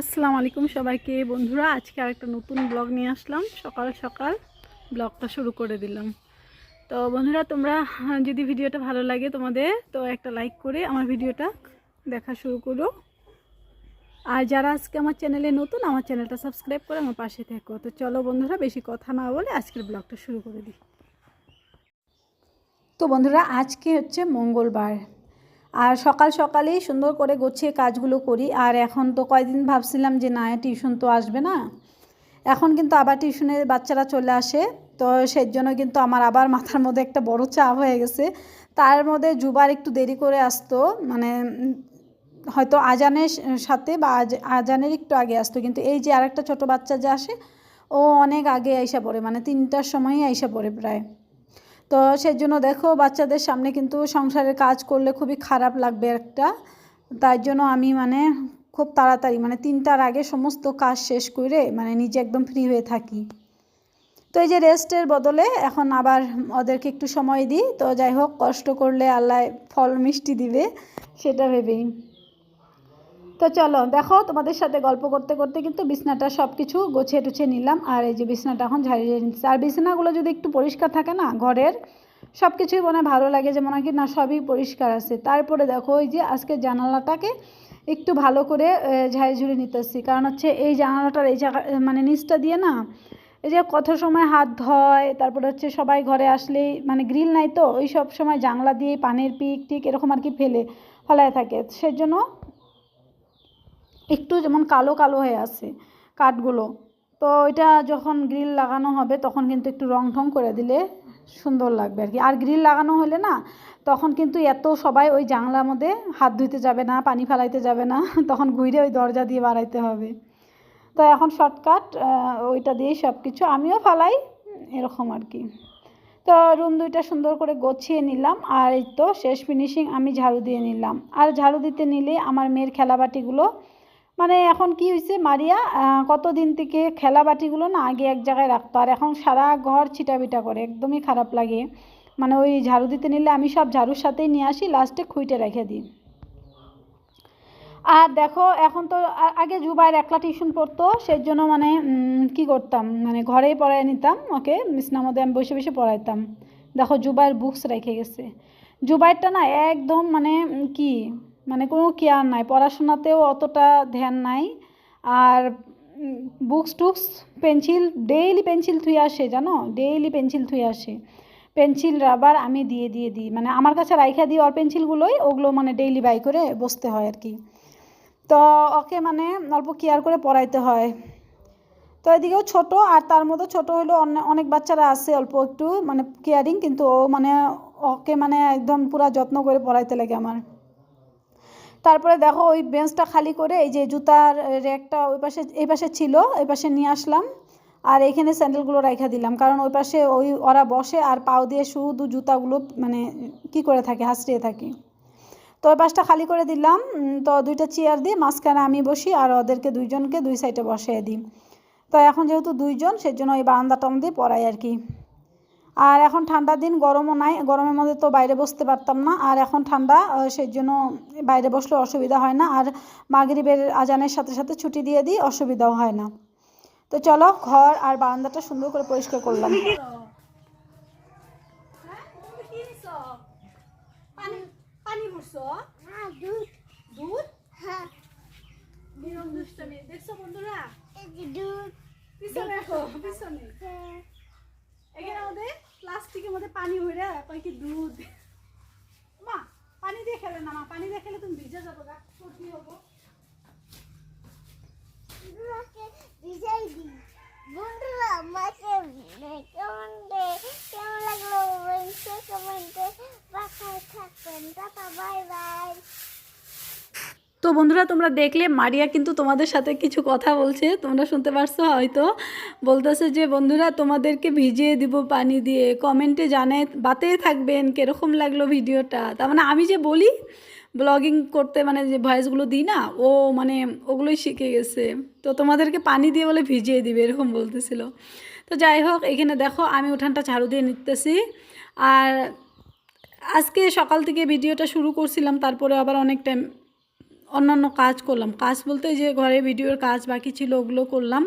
আসসালামু আলাইকুম সবাইকে। বন্ধুরা, আজকে আরেকটা নতুন ব্লগ নিয়ে আসলাম। সকাল সকাল ব্লগটা শুরু করে দিলাম। তো বন্ধুরা, তোমরা যদি ভিডিওটা ভালো লাগে তোমাদের, তো একটা লাইক করে আমার ভিডিওটা দেখা শুরু করো। আর যারা আজকে আমার চ্যানেলে নতুন, আমার চ্যানেলটা সাবস্ক্রাইব করে আমার পাশে থেকো। তো চলো বন্ধুরা, বেশি কথা না বলে আজকের ব্লগটা শুরু করে দিই। তো বন্ধুরা, আজকে হচ্ছে মঙ্গলবার। আর সকাল সকালেই সুন্দর করে গোছিয়ে কাজগুলো করি। আর এখন তো কয়দিন ভাবছিলাম যে না, টিউশন তো আসবে না। এখন কিন্তু আবার টিউশনের বাচ্চারা চলে আসে। তো সেই জন্য কিন্তু আমার আবার মাথার মধ্যে একটা বড় চাপ হয়ে গেছে। তার মধ্যে জুবার একটু দেরি করে আসতো। মানে হয়তো আজানের সাথে বা আজ- আজানের একটু আগে আসতো। কিন্তু এই যে আরেকটা ছোট বাচ্চা যে আসে, ও অনেক আগে আইসা পড়ে। মানে তিনটার সময়ই আইসা পড়ে প্রায়। তো সেই জন্য দেখো বাচ্চাদের সামনে কিন্তু সংসারের কাজ করলে খুবই খারাপ লাগবে একটা। তাই জন্য আমি মানে খুব তাড়াতাড়ি মানে তিনটার আগে সমস্ত কাজ শেষ করে মানে নিজে একদম ফ্রি হয়ে থাকি। তো এই যে রেস্টের বদলে এখন আবার ওদেরকে একটু সময় দিই। তো যাই হোক, কষ্ট করলে আল্লাহ ফল মিষ্টি দিবে, সেটা ভেবেই। তো চলো দেখো তোমাদের সাথে গল্প করতে করতে কিন্তু বিছনাটা সব কিছু গোছিয়ে টুছিয়ে নিলাম। আর এই যে বিছনাটা এখন ঝাড়িয়ে নিচ্ছে। আর বিছানাগুলো যদি একটু পরিষ্কার থাকে না ঘরের সব কিছুই মনে ভালো লাগে যে মনে কি না সবই পরিষ্কার আছে। তারপরে দেখো ওই যে আজকে জানালাটাকে একটু ভালো করে আহ, ঝাড়ি ঝুড়ি নিতেছি। কারণ হচ্ছে এই জানালাটার এই জায়গা মানে নিচটা দিয়ে না এই যে কত সময় হাত ধয় তারপরে হচ্ছে সবাই ঘরে আসলেই মানে গ্রিল নাই তো ওই সব সময় জানলা দিয়ে পানের পিক টিক এরকম আর কি ফেলে ফলায় থাকে। সেজন্য একটু যেমন কালো কালো হয়ে আছে কাঠগুলো। তো এটা যখন গ্রিল লাগানো হবে, তখন কিন্তু একটু রং ঠং করে দিলে সুন্দর লাগবে আর কি। আর গ্রিল লাগানো হলে না, তখন কিন্তু এত সবাই ওই জানলার মধ্যে হাত ধুইতে যাবে না, পানি ফেলাইতে যাবে না, তখন ঘুরে ওই দরজা দিয়ে বাড়াইতে হবে। তো এখন শর্টকাট ওইটা দিয়েই সব কিছু আমিও ফালাই, এরকম আর কি। তো রুম দুইটা সুন্দর করে গোছিয়ে নিলাম আর এই তো শেষ ফিনিশিং আমি ঝাড়ু দিয়ে নিলাম। আর ঝাড়ু দিতে নিলে আমার মেয়ের খেলাবাটিগুলো মানে এখন কি হয়েছে মারিয়া কতদিন থেকে খেলা বাটিগুলো না আগে এক জায়গায় রাখতো, আর এখন সারা ঘর ছিটাবিটা করে, একদমই খারাপ লাগে। মানে ওই ঝাড়ু দিতে নিলে আমি সব ঝাড়ুর সাথেই নিয়ে আসি লাস্টে খুঁটে রেখে দিই। আর দেখো, এখন তো আগে জুবাইয়ের একলা টিউশন পড়তো সেই জন্য মানে কি করতাম মানে ঘরেই পড়াই নিতাম ওকে বিছনার মধ্যে আমি বসে বসে পড়াইতাম। দেখো জুবাইয়ের বুকস রেখে গেছে। জুবাইরটা না একদম মানে কি মানে কোনো কেয়ার নাই, পড়াশোনাতেও অতটা ধ্যান নাই। আর বুকস টুকস পেন্সিল ডেইলি পেন্সিল থুয়ে আসে, জানো? ডেইলি পেন্সিল থুয়ে আসে। পেন্সিল রাবার আমি দিয়ে দিয়ে দিই। মানে আমার কাছে রাইখা দিই ওর পেন্সিলগুলোই ওগুলো মানে ডেইলি বাই করে বসতে হয় আর কি। তো ওকে মানে অল্প কেয়ার করে পড়াইতে হয়। তো এদিকেও ছোট, আর তার মধ্যে ছোট হলেও অনে- অনেক বাচ্চারা আছে, অল্প একটু মানে কেয়ারিং কিন্তু ও মানে ওকে মানে একদম পুরা যত্ন করে পড়াইতে লাগে আমার। তারপরে দেখো ওই বেঞ্চটা খালি করে এই যে জুতার র্যাকটা ওই পাশে, এই পাশে ছিল, এই পাশে নিয়ে আসলাম। আর এইখানে স্যান্ডেলগুলো রাখা দিলাম, কারণ ওই পাশে ওই ওরা বসে আর পাও দিয়ে শুধু জুতাগুলো মানে কি করে থাকে, হাসড়িয়ে থাকে। তো ওই পাশটা খালি করে দিলাম তো দুইটা চেয়ার দিয়ে মাঝখানে আমি বসি আর ওদেরকে দুইজনকে দুই সাইডে বসিয়ে দিই। তো এখন যেহেতু দুইজন, সেজন্য ওই বারান্দাটা মধ্যে পড়াই আর কি। আর এখন ঠান্ডার দিন গরমও নাই গরমের মধ্যে তো বাইরে বসতে পারতাম না আর এখন ঠান্ডা সেই জন্য বাইরে বসলে অসুবিধা হয় না আর মাগরিবের আজানের সাথে সাথে ছুটি দিয়ে দিই অসুবিধাও হয় না। তো চলো ঘর আর বারান্দাটা সুন্দর করে পরিষ্কার করলাম। পানি হ্যাঁ দুধ। দুধ? হ্যাঁ। দেখছ বন্ধুরা? এই দুধ। পিছনে রাখো পিছনে। এখানে আমাদের প্লাস্টিকের মধ্যে পানি হইরা কয় কি দুধ। মা, পানি দিয়ে খেলে না মা, পানি দিয়ে খেলে তুমি ভিজে যাব গা সর্দি হব? কেমন? কেমন লাগল বাই বাই। তো বন্ধুরা, তোমরা দেখলে মারিয়া কিন্তু তোমাদের সাথে কিছু কথা বলছে। তোমরা শুনতে পারছ হয়তো। বলতেছে যে, বন্ধুরা, তোমাদেরকে ভিজিয়ে দিব পানি দিয়ে। কমেন্টে জানে বাতে থাকবেন, কীরকম লাগল ভিডিওটা? তার মানে আমি যে বলি, ব্লগিং করতে মানে যে ভয়েসগুলো দিই না, ও মানে ওগুলোই শিখে গেছে। তো তোমাদেরকে পানি দিয়ে বলে ভিজিয়ে দিবে, এরকম বলতেছিল। তো যাই হোক, এখানে দেখো, আমি উঠানটা ঝাড়ু দিয়ে নিতেছি। আর আজকে সকাল থেকে ভিডিওটা শুরু করছিলাম, তারপরে আবার অনেক টাইম অন্যান্য কাজ করলাম। কাজ বলতে যে ঘরে ভিডিওর কাজ বাকি ছিল ওগুলো করলাম।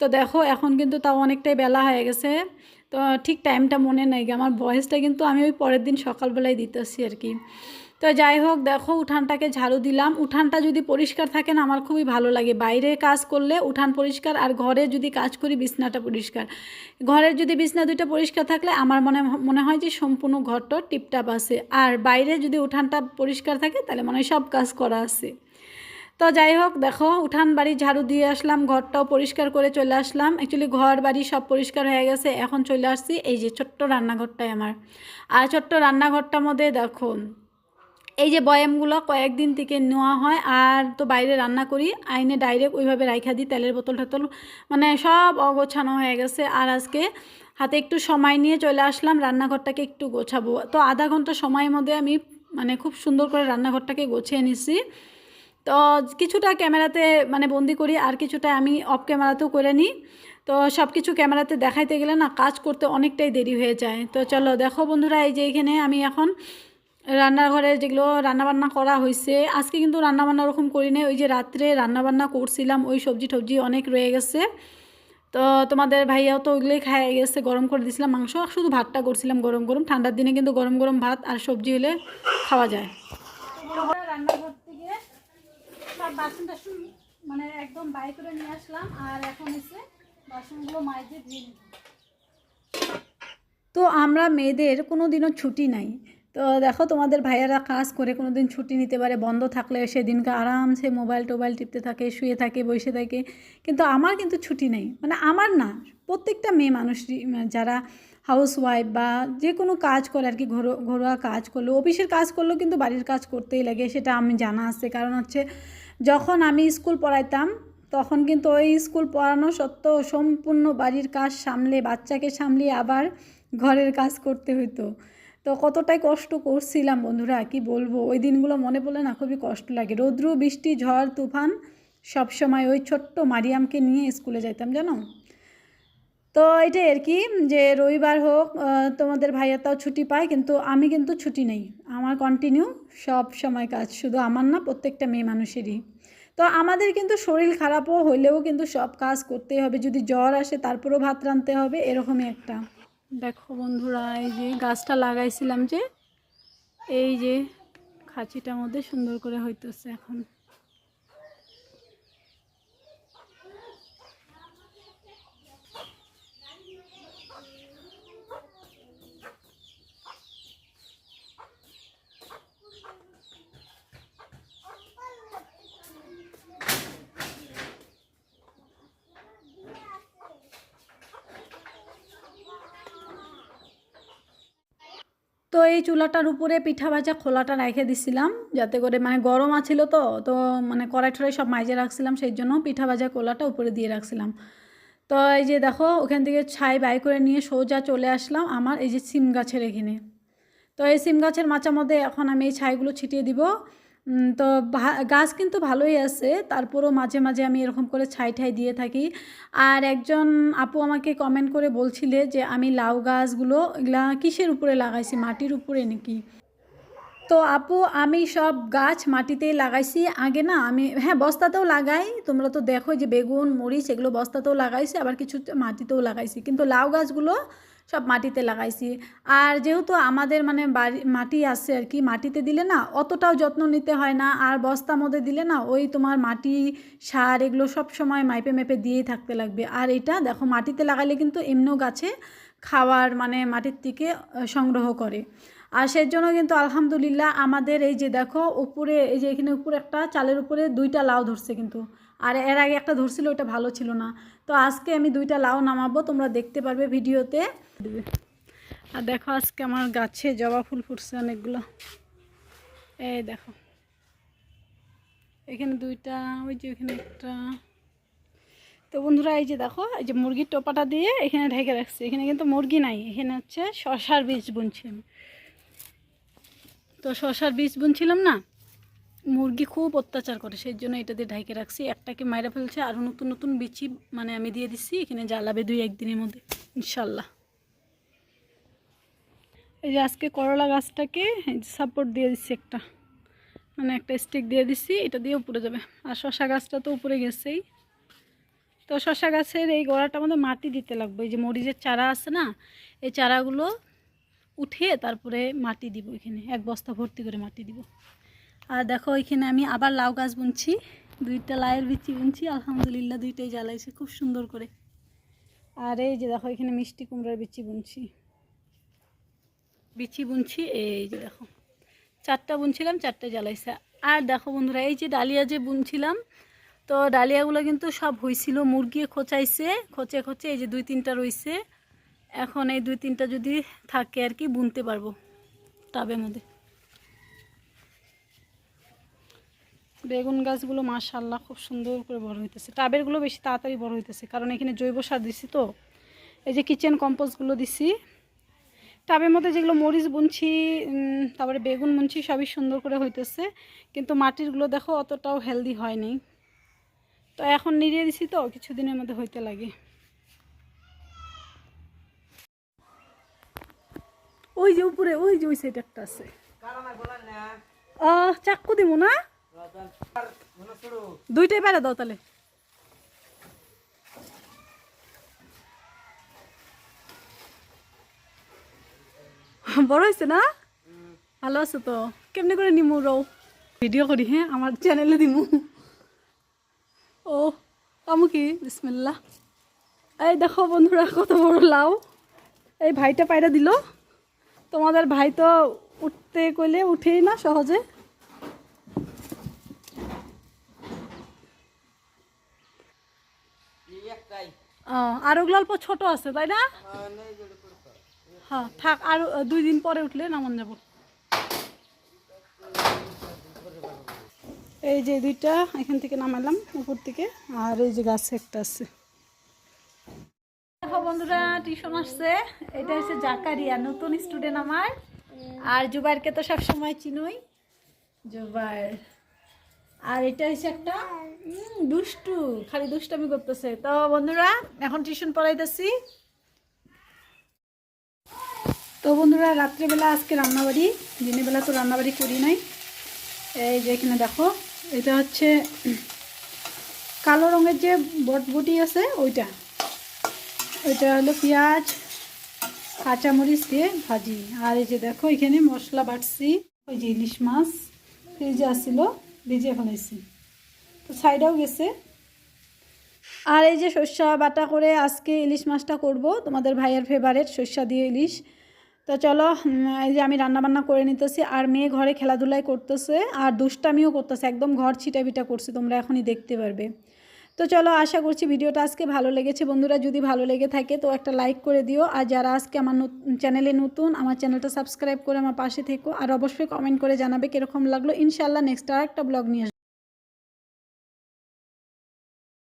তো দেখো, এখন কিন্তু তাও অনেকটাই বেলা হয়ে গেছে। তো ঠিক টাইমটা মনে নেই। আমার বয়সটা কিন্তু আমি ওই পরের দিন সকালবেলায় দিতেছি আর কি। তো যাই হোক, দেখো, উঠানটাকে ঝাড়ু দিলাম। উঠানটা যদি পরিষ্কার থাকে না, আমার খুবই ভালো লাগে। বাইরে কাজ করলে উঠান পরিষ্কার, আর ঘরে যদি কাজ করি, বিছনাটা পরিষ্কার। ঘরের যদি বিছনা দুইটা পরিষ্কার থাকলে, আমার মনে মনে হয় যে সম্পূর্ণ ঘরটা টিপটাপ আছে। আর বাইরে যদি উঠানটা পরিষ্কার থাকে, তাহলে মনে হয় সব কাজ করা আছে। তো যাই হোক, দেখো, উঠান বাড়ি ঝাড়ু দিয়ে আসলাম, ঘরটাও পরিষ্কার করে চলে আসলাম। অ্যাকচুয়ালি ঘর বাড়ি সব পরিষ্কার হয়ে গেছে, এখন চলে আসছি এই যে ছোট্ট রান্নাঘরটাই আমার। আর ছোট্ট রান্নাঘরটার মধ্যে দেখো এই যে বয়ামগুলো কয়েকদিন থেকে নেওয়া হয় আর তো বাইরে রান্না করি, আইনে ডাইরেক্ট ওইভাবে রাইখা দিই, তেলের বোতল টোতল মানে সব অগোছানো হয়ে গেছে। আর আজকে হাতে একটু সময় নিয়ে চলে আসলাম, রান্নাঘরটাকে একটু গোছাবো। তো আধা ঘণ্টা সময়ের মধ্যে আমি মানে খুব সুন্দর করে রান্নাঘরটাকে গোছিয়ে নিছি। তো কিছুটা ক্যামেরাতে মানে বন্দি করি, আর কিছুটা আমি অফ ক্যামেরাতেও করে নিই। তো সব কিছু ক্যামেরাতে দেখাইতে গেলে না কাজ করতে অনেকটাই দেরি হয়ে যায়। তো চলো দেখো বন্ধুরা, এই যে এখানে আমি এখন রান্নাঘরে যেগুলো রান্নাবান্না করা হয়েছে আজকে কিন্তু রান্নাবান্না ওরকম করি নাই ওই যে রাত্রে রান্নাবান্না করছিলাম ওই সবজি টবজি অনেক রয়ে গেছে। তো তোমাদের ভাইয়াও তো ওইগুলোই খাই গেছে গরম করে দিয়েছিলাম মাংস। শুধু ভাতটা করছিলাম গরম গরম। ঠান্ডার দিনে কিন্তু গরম গরম ভাত আর সবজি হলে খাওয়া যায়। রান্নাঘর থেকে সব বাসন টাসন মানে একদম বাই করে নিয়ে আসলাম আর এখন এসে বাসনগুলো ধুয়ে তো আমরা মেয়েদের কোনো দিনও ছুটি নাই। তো দেখো তোমাদের ভাইয়ারা কাজ করে কোনো দিন ছুটি নিতে পারে, বন্ধ থাকলে সেদিনকে আরামসে মোবাইল টোবাইল টিপতে থাকে, শুয়ে থাকে, বসে থাকে। কিন্তু আমার কিন্তু ছুটি নেই। মানে আমার না, প্রত্যেকটা মেয়ে মানুষই যারা হাউস ওয়াইফ বা যে কোনো কাজ করে আর কি, ঘরো, ঘরোয়া কাজ করল, অফিসের কাজ করলেও কিন্তু বাড়ির কাজ করতেই লাগে, সেটা আমি জানা আছে। কারণ হচ্ছে যখন আমি স্কুল পড়াইতাম, তখন কিন্তু ওই স্কুল পড়ানো সত্ত্বেও সম্পূর্ণ বাড়ির কাজ সামলে, বাচ্চাকে সামলিয়ে আবার ঘরের কাজ করতে হতো তো কতটাই কষ্ট করছিলাম বন্ধুরা, কি বলব? ওই দিনগুলো মনে পড়লে না খুবই কষ্ট লাগে। রৌদ্র, বৃষ্টি, ঝড়, তুফান সব সময় ওই ছোট্ট মারিয়ামকে নিয়ে স্কুলে যাইতাম, জানো? তো এটাই আর কি, যে রবিবার হোক তোমাদের তোমাদের ভাইয়াতাও ছুটি পায়, কিন্তু আমি কিন্তু ছুটি নেই। আমার কন্টিনিউ সব সময় কাজ, শুধু আমার না, প্রত্যেকটা মেয়ে মানুষেরই। তো আমাদের কিন্তু শরীর খারাপও হইলেও কিন্তু সব কাজ করতেই হবে। যদি জ্বর আসে, তারপরেও ভাত রাঁধতে হবে, এরকমই একটা। দেখো বন্ধুরা, এই যে গাছটা লাগাইছিলাম যে, এই যে খাঁচিটার মধ্যে সুন্দর করে হইতেছে এখন। তো এই চুলাটার উপরে পিঠা ভাজা খোলাটা রেখে দিছিলাম, যাতে করে মানে গরম আছিল তো তো মানে কড়াই ঠড়াই সব মাইজে রাখছিলাম, সেই জন্য পিঠা ভাজা খোলাটা উপরে দিয়ে রাখছিলাম। তো এই যে দেখো, ওখান থেকে ছাই বাই করে নিয়ে সোজা চলে আসলাম আমার এই যে সিম গাছের এখানে। তো এই সিম গাছের মাচার মধ্যে এখন আমি এই ছাইগুলো ছিটিয়ে দিব। তো গাছ কিন্তু ভালোই আছে। তারপরও মাঝে মাঝে আমি এরকম করে ছাই ঠাই দিয়ে থাকি। আর একজন আপু আমাকে কমেন্ট করে বলছিলে যে, আমি লাউ গাছগুলো এগুলা কিসের উপরে লাগাইছি? মাটির উপরে নাকি? তো আপু, আমি সব গাছ মাটিতেই লাগাইছি। আগে না, আমি হ্যাঁ বস্তাতেও লাগাই। তোমরা তো দেখো যে বেগুন, মরিচ এগুলো বস্তাতেও লাগাইছি, আবার কিছু মাটিতেও লাগাইছি। কিন্তু লাউ গাছগুলো সব মাটিতে লাগাইছি। আর যেহেতু আমাদের মানে বাড়ি, মাটি আছে আর কি, মাটিতে দিলে না অতটাও যত্ন নিতে হয় না, আর বস্তা মধ্যে দিলে না ওই তোমার মাটি, সার এগুলো সব সময় মাইপে মেপে দিয়েই থাকতে লাগবে। আর এটা দেখো, মাটিতে লাগাইলে কিন্তু এমনিও গাছে খাওয়ার মানে মাটির থেকে সংগ্রহ করে। আর সেই জন্য কিন্তু আলহামদুলিল্লাহ আমাদের এই যে দেখো, উপরে এই যে এখানে উপরে একটা চালের উপরে দুইটা লাউ ধরছে কিন্তু। আর এর আগে একটা ধরছিল ওটা ভালো ছিল না। তো আজকে আমি দুইটা লাউ নামাবো, তোমরা দেখতে পারবে ভিডিওতে। আর দেখো, আজকে আমার গাছে জবা ফুল ফুটছে অনেকগুলো। এই দেখো। এখানে দুইটা, ওই যে ওখানে একটা। তো বন্ধুরা, এই যে দেখো, এই যে মুরগির টোপাটা দিয়ে এখানে ঢেকে রাখছি। এখানে কিন্তু মুরগি নাই, এখানে হচ্ছে শশার বীজ বুনছি আমি। তো শশার বীজ বুনছিলাম না? মুরগি খুব অত্যাচার করে সেই জন্য এটা দিয়ে ঢেকে রাখছি। একটাকে মাইরা ফেলছে আরও নতুন নতুন বিচি মানে আমি দিয়ে দিচ্ছি, এখানে জ্বালাবে দুই একদিনের মধ্যে, ইনশাল্লাহ। এই যে আজকে করলা গাছটাকে সাপোর্ট দিয়ে দিচ্ছি একটা মানে একটা স্টিক দিয়ে দিছি এটা দিয়ে উপরে যাবে। আর শশা গাছটা তো উপরে গেছেই। তো শশা গাছের এই গোড়াটা আমাদের মাটি দিতে লাগবে, এই যে মরিচের চারা আছে না, এই চারাগুলো উঠে তারপরে মাটি দিব এখানে, এক বস্তা ভর্তি করে মাটি দিব। আর দেখো ওইখানে আমি আবার লাউ গাছ বুনছি। দুইটা লাউয়ের বিচি বুনছি, আলহামদুলিল্লাহ দুইটাই জ্বালাইছে খুব সুন্দর করে। আর এই যে দেখো, এখানে মিষ্টি কুমড়ার বিচি বুনছি। বিচি বুনছি, এই যে দেখো, চারটা বুনছিলাম, চারটে জ্বালাইছে। আর দেখো বন্ধুরা, এই যে ডালিয়া যে বুনছিলাম, তো ডালিয়াগুলো কিন্তু সব হয়েছিল মুরগি খোঁচাইছে, খোঁচে খোঁচে এই যে দুই তিনটা রইছে। এখন এই দুই তিনটা যদি থাকে আর কি, বুনতে পারব, টাবের মধ্যে। বেগুন গাছগুলো মাশাল্লাহ খুব সুন্দর করে বড় হইতেছে। টাবেরগুলো বেশি তাড়াতাড়ি বড় হইতেছে কারণ এখানে জৈব সার দিছি তো। এই যে কিচেন কম্পোস্টগুলো দিছি। টাবের মধ্যে যেগুলো মরিচ বুনছি তারপরে বেগুন বুনছি সবই সুন্দর করে হইতেছে। কিন্তু মাটিরগুলো দেখো অতটাও হেলদি হয়নি। তো এখন নিড়িয়ে দিছি তো কিছুদিনের মধ্যে হইতে লাগে। ওই যে উপরে ওই যে ওই সাইড একটা আছে। আহ চাক্কু দিব না? দুইটাই পারে দাও তাহলে। বড় হয়েছে না? ভালো আছো তো? কেমনি করে নিমু রও? ভিডিও করি হ্যাঁ? আমার চ্যানেলে দিমু। ও, আমু কি? বিসমিল্লা এই দেখো বন্ধুরা, কত বড় লাউ। এই ভাইটা পায়রা দিল। তোমাদের ভাই তো উঠতে কইলে উঠেই না সহজে আহ, আর ওগুলো অল্প ছোট আছে, তাই না? হ্যাঁ থাক, আর দুই দিন পরে উঠলে নামন যাব। এই যে দুইটা, এখান থেকে নামালাম, উপর থেকে, আর এই যে গাছে একটা আছে। বন্ধুরা, টিউশন আসছে, এটা হচ্ছে জাকারিয়া, নতুন স্টুডেন্ট আমার। আর জুবাইরকে তো সবসময় চিনোই। জুবাইর। আর এটা হচ্ছে একটা দুষ্টু, খালি দুষ্টামি করতেছে। তো বন্ধুরা, এখন টিউশন পড়াইতেছি। তো বন্ধুরা, রাত্রেবেলা আজকে রান্নাবাড়ি দিনের বেলা তো রান্নাবাড়ি করি নাই। এই যে এখানে দেখো, এটা হচ্ছে কালো রঙের যে বটবটি আছে, ওইটা। ওইটা হলো পেঁয়াজ, কাঁচামরিচ দিয়ে ভাজি। আর এই যে দেখো, এখানে মশলা বাটছি, ওই যে ইলিশ মাছ, ফ্রিজে আসছিল ভিজিয়ে ফেলাইছি তো সাইডেও গেছে। আর এই যে সর্ষা বাটা করে আজকে ইলিশ মাছটা করব, তোমাদের ভাইয়ের ফেভারেট সর্ষা দিয়ে ইলিশ। তো চলো এই যে আমি রান্নাবান্না করে নিতেছি, আর মেয়ে ঘরে খেলাধুলাই করতেছে, আর দুষ্টামিও করতেছে, একদম ঘর ছিটাবিটা করছে, তোমরা এখনই দেখতে পারবে। তো চলো আশা করছি ভিডিওটা আজকে ভালো লেগেছে। বন্ধুরা, যদি ভালো লেগে থাকে তো একটা লাইক করে দিও। আর যারা আজকে আমার চ্যানেলে নতুন, আমার চ্যানেলটা সাবস্ক্রাইব করে আমার পাশে থেকো। আর অবশ্যই কমেন্ট করে জানাবে কীরকম লাগল। ইনশাল্লাহ নেক্সট আর একটা ব্লগ নিয়ে।